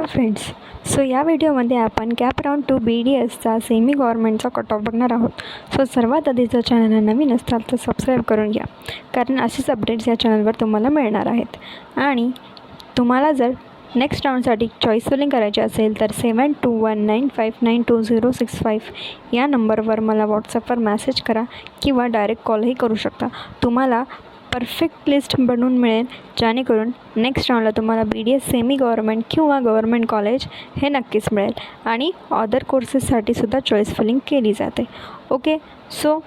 Hello friends so या व्हिडिओमध्ये आपण CAP round two B D एसचा semi गव्हर्नमेंटचा कट ऑफ बघणार आहोत. सो सर्वात आधी जर चॅनलला नवीन असताल तर सबस्क्राईब करून घ्या कारण असेच अपडेट्स या चॅनलवर तुम्हाला मिळणार आहेत. आणि तुम्हाला जर नेक्स्ट राऊंडसाठी चॉईस फिलिंग करायची असेल तर seven two one nine five nine two zero six five या नंबरवर मला व्हॉट्सअपवर मॅसेज करा किंवा डायरेक्ट कॉलही करू शकता. तुम्हाला परफेक्ट लिस्ट बनवून मिळेल जेणेकरून नेक्स्ट राऊंडला तुम्हाला B D S semi government किंवा गव्हर्मेंट कॉलेज हे नक्कीच मिळेल. आणि अदर कोर्सेससाठी सुद्धा चॉईस फिलिंग केली जाते. ओके सो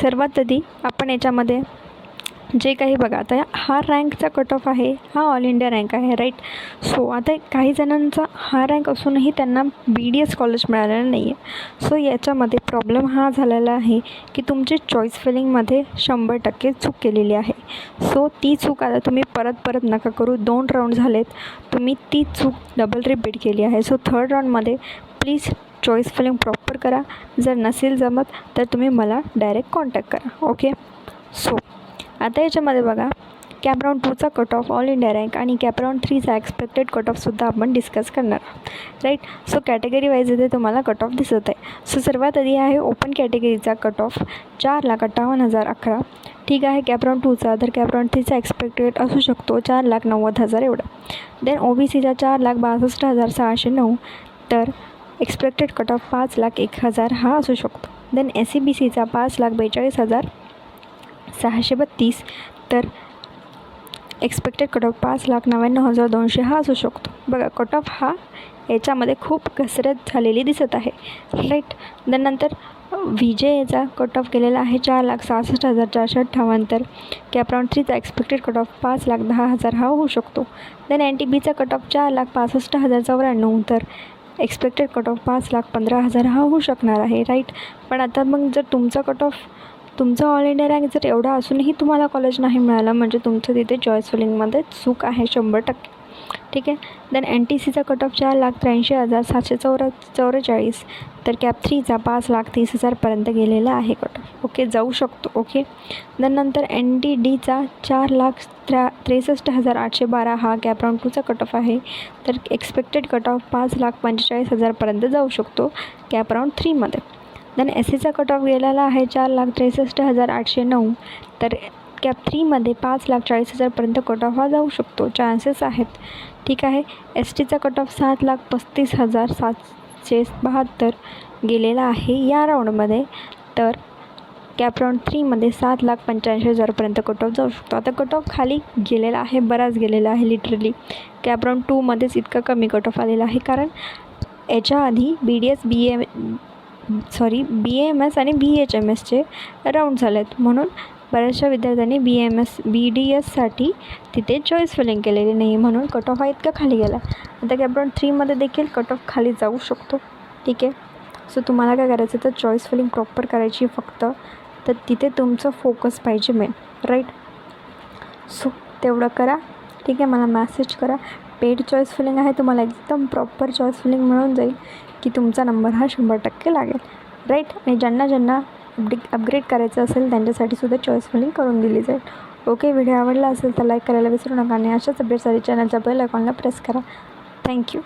सर्वात आधी आपण याच्यामध्ये जे काही बघा आता हा रँकचा कट ऑफ आहे हा ऑल इंडिया रँक आहे राईट सो आता काही जणांचा हा रँक असूनही त्यांना बी डी एस कॉलेज मिळालेलं नाही आहे सो याच्यामध्ये प्रॉब्लेम हा झालेला आहे की तुमची चॉईस फिलिंगमध्ये शंभर टक्के चूक केलेली आहे. सो ती चूक आता तुम्ही परत परत नका करू. दोन राऊंड झालेत. तुम्ही ती चूक डबल रिपीट केली आहे. सो थर्ड राऊंडमध्ये प्लीज चॉईस फिलिंग प्रॉपर करा. जर नसेल जमत तर तुम्ही मला डायरेक्ट कॉन्टॅक्ट करा. ओके सो आता याच्यामध्ये बघा cap round टूचा cut off all India rank आणि कॅपराऊंड थ्रीचा एक्सपेक्टेड कट ऑफसुद्धा आपण डिस्कस करणार आहोत. राईट सो कॅटेगरी वाईज इथे तुम्हाला कट ऑफ दिसत आहे. सो सर्वात आधी आहे ओपन कॅटेगरीचा कट ऑफ चार लाख अठ्ठावन्न हजार अकरा. ठीक आहे कॅपराऊंड टूचा तर कॅपराऊंड थ्रीचा एक्सपेक्टेड असू शकतो चार लाख नव्वद हजार एवढा. देन ओ बी सीचा चार लाख बासष्ट हजार सहाशे नऊ. तर एक्सपेक्टेड कट ऑफ पाच लाख एक हजार हा असू शकतो. देन एस सी बी सीचा पाच लाख बेचाळीस हजार सहाशे बत्तीस. तर एक्सपेक्टेड कट ऑफ पाच लाख नव्याण्णव हजार दोनशे हा असू शकतो. बघा कट ऑफ हा याच्यामध्ये खूप घसरत झालेली दिसत आहे. राईट त्यानंतर व्ही जे याचा कट ऑफ केलेला आहे चार लाख सहासष्ट हजार चारशे अठ्ठावन्न. तर कॅपराऊंड थ्रीचा एक्सपेक्टेड कट ऑफ पाच लाख दहा हजार हा होऊ शकतो. देन एन टी बीचा कट ऑफ चार लाख पासष्ट हजार चौऱ्याण्णव. तर एक्सपेक्टेड कट ऑफ पाच लाख पंधरा हजार हा होऊ शकणार आहे. राईट पण आता मग जर तुमचा कट ऑफ तुमचा ऑल इंडिया रँक जर एवढा असूनही तुम्हाला कॉलेज नाही मिळालं म्हणजे तुमचं तिथे चॉईस फिलिंगमध्ये चूक आहे शंभर टक्के. ठीक आहे? देन एन टी सीचा कट ऑफ चार लाख त्र्याऐंशी हजार सातशे चौरा चौवेचाळीस तर कॅप थ्रीचा पाच लाख तीस हजारपर्यंत गेलेला आहे कट ऑफ ओके जाऊ शकतो. ओके देन नंतर एन डी डीचा चार लाख त्र्या त्रेसष्ट हजार आठशे बारा हा कॅप राऊंड टूचा कट ऑफ आहे. तर एक्सपेक्टेड कट ऑफ पाच लाख पंचेचाळीस हजारपर्यंत जाऊ शकतो कॅप राऊंड थ्रीमध्ये देन एस सीचा कट ऑफ गेलेला आहे चार लाख त्रेसष्ट हजार आठशे नऊ. तर कॅप थ्रीमध्ये पाच लाख चाळीस हजारपर्यंत कट ऑफ हा जाऊ शकतो. चान्सेस आहेत. ठीक आहे. एस टीचा कट ऑफ सात लाख पस्तीस हजार सातशे बहात्तर गेलेला आहे या राऊंडमध्ये तर कॅप राऊंड थ्रीमध्ये सात लाख पंच्याऐंशी हजारपर्यंत कट ऑफ जाऊ शकतो. आता कट ऑफ खाली गेलेला आहे. बराच गेलेला आहे लिटरली कॅप राऊंड टूमध्येच इतका कमी कट ऑफ आलेला आहे. कारण याच्या आधी B D S B M sorry B M S आणि बी एच एम एसचे राऊंड झाले आहेत म्हणून बऱ्याचशा विद्यार्थ्यांनी B M S B D एससाठी तिथे चॉईस फिलिंग केलेली नाही म्हणून कट ऑफ हा इतका खाली गेला. आता कॅपराऊंड थ्रीमध्ये देखील कट ऑफ खाली जाऊ शकतो. ठीक आहे? सो तुम्हाला काय करायचं तर चॉईस फिलिंग प्रॉपर करायची फक्त. तर तिथे तुमचं फोकस पाहिजे मेन राईट सो तेवढं करा. ठीक आहे? मला मॅसेज करा. पेड चॉईस फिलिंग आहे तुम्हाला एकदम प्रॉपर चॉईस फिलिंग मिळून जाईल की तुमचा नंबर हा शंभर टक्के लागेल. राईट आणि ज्यांना ज्यांना अपडे अपग्रेड करायचं असेल त्यांच्यासाठी सुद्धा चॉईस फिलिंग करून दिली जाईल. ओके व्हिडिओ आवडला असेल तर लाईक करायला विसरू नका आणि अशाच अपडेटसाठी चॅनलच्या बेल आयकॉनला प्रेस करा. थँक्यू